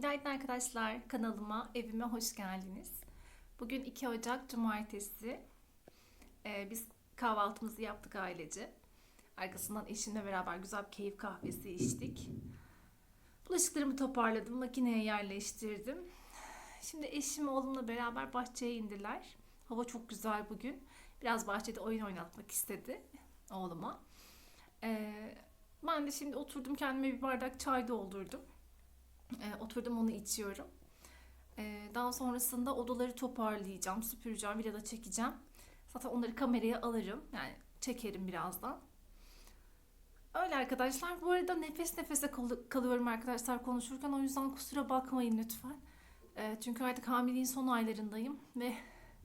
Günaydın arkadaşlar. Kanalıma, evime hoş geldiniz. Bugün 2 Ocak Cumartesi. Ee, biz kahvaltımızı yaptık ailece. Arkasından eşimle beraber güzel bir keyif kahvesi içtik. Bulaşıklarımı toparladım, makineye yerleştirdim. Şimdi eşim oğlumla beraber bahçeye indiler. Hava çok güzel bugün. Biraz bahçede oyun oynatmak istedi oğluma. Ee, ben de şimdi oturdum kendime bir bardak çay doldurdum. Ee, oturdum onu içiyorum. Ee, daha sonrasında odaları toparlayacağım, süpüreceğim, villada çekeceğim. Zaten onları kameraya alırım. Yani çekerim birazdan. Öyle arkadaşlar. Bu arada nefes nefese kal- kalıyorum arkadaşlar konuşurken. O yüzden kusura bakmayın lütfen. Ee, çünkü artık hamileliğin son aylarındayım ve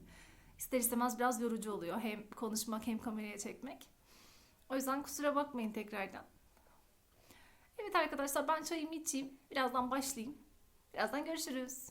ister istemez biraz yorucu oluyor. Hem konuşmak hem kameraya çekmek. O yüzden kusura bakmayın tekrardan. Evet arkadaşlar ben çayımı içeyim. Birazdan başlayayım. Birazdan görüşürüz.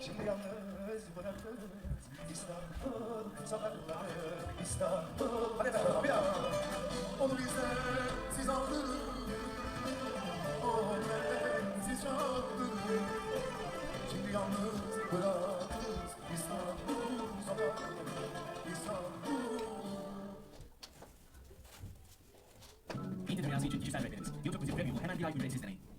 Şimdi yalnız bırakır İstanbul sokakları İstanbul Hadi bir daha Onu bizden siz aldınız. O benden siz çaldınız. Şimdi yalnız bırakınız İstanbul sokakları. İstanbul. Eğitim dünyası için kişisel rehberiniz. YouTube Müzik Premium'u hemen bir ay ücretsiz deneyin.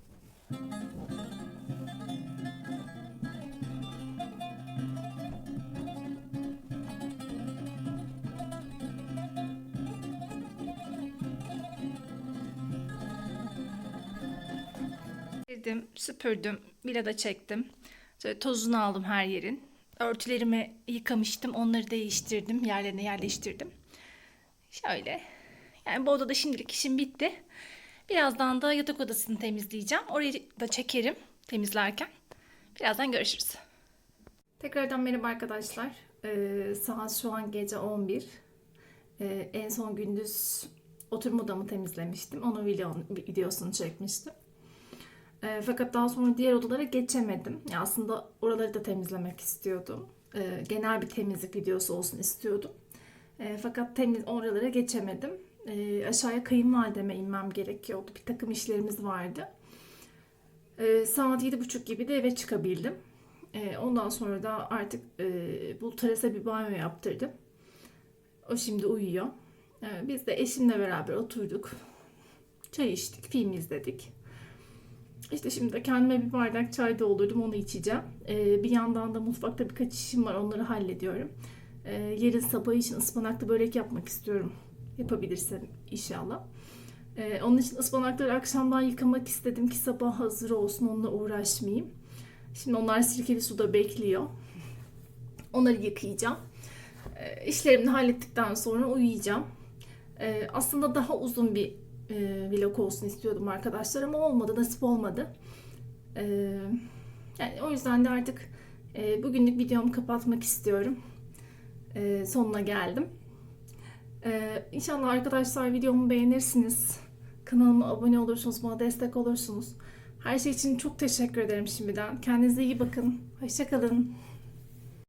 Sildim, süpürdüm, villada çektim. Şöyle tozunu aldım her yerin. örtülerimi yıkamıştım. Onları değiştirdim. Yerlerine yerleştirdim. Şöyle. Yani bu odada şimdilik işim bitti. Birazdan da yatak odasını temizleyeceğim. Orayı da çekerim temizlerken. Birazdan görüşürüz. Tekrardan merhaba arkadaşlar. Ee, saat şu an gece 11. Ee, en son gündüz oturma odamı temizlemiştim. Onun video, videosunu çekmiştim. Ee, fakat daha sonra diğer odalara geçemedim. Ya aslında oraları da temizlemek istiyordum. Ee, genel bir temizlik videosu olsun istiyordum. Ee, fakat temiz oralara geçemedim. Ee, aşağıya kayınvalideme inmem gerekiyordu. Bir takım işlerimiz vardı. Ee, saat yedi buçuk gibi de eve çıkabildim. Ee, ondan sonra da artık e, bu terasa bir banyo yaptırdım. O şimdi uyuyor. Ee, biz de eşimle beraber oturduk. Çay içtik, film izledik. İşte şimdi de kendime bir bardak çay doldurdum, onu içeceğim. Ee, bir yandan da mutfakta birkaç işim var, onları hallediyorum. Ee, yarın sabah için ıspanaklı börek yapmak istiyorum. Yapabilirsem inşallah. Ee, onun için ıspanakları akşamdan yıkamak istedim ki sabah hazır olsun, onunla uğraşmayayım. Şimdi onlar sirkeli suda bekliyor. Onları yıkayacağım. Ee, işlerimi hallettikten sonra uyuyacağım. Ee, aslında daha uzun bir e, vlog olsun istiyordum arkadaşlar ama olmadı, nasip olmadı. Ee, yani o yüzden de artık e, bugünlük videomu kapatmak istiyorum. Ee, sonuna geldim. Ee, inşallah arkadaşlar videomu beğenirsiniz. Kanalıma abone olursunuz, bana destek olursunuz. Her şey için çok teşekkür ederim şimdiden. Kendinize iyi bakın. Hoşçakalın.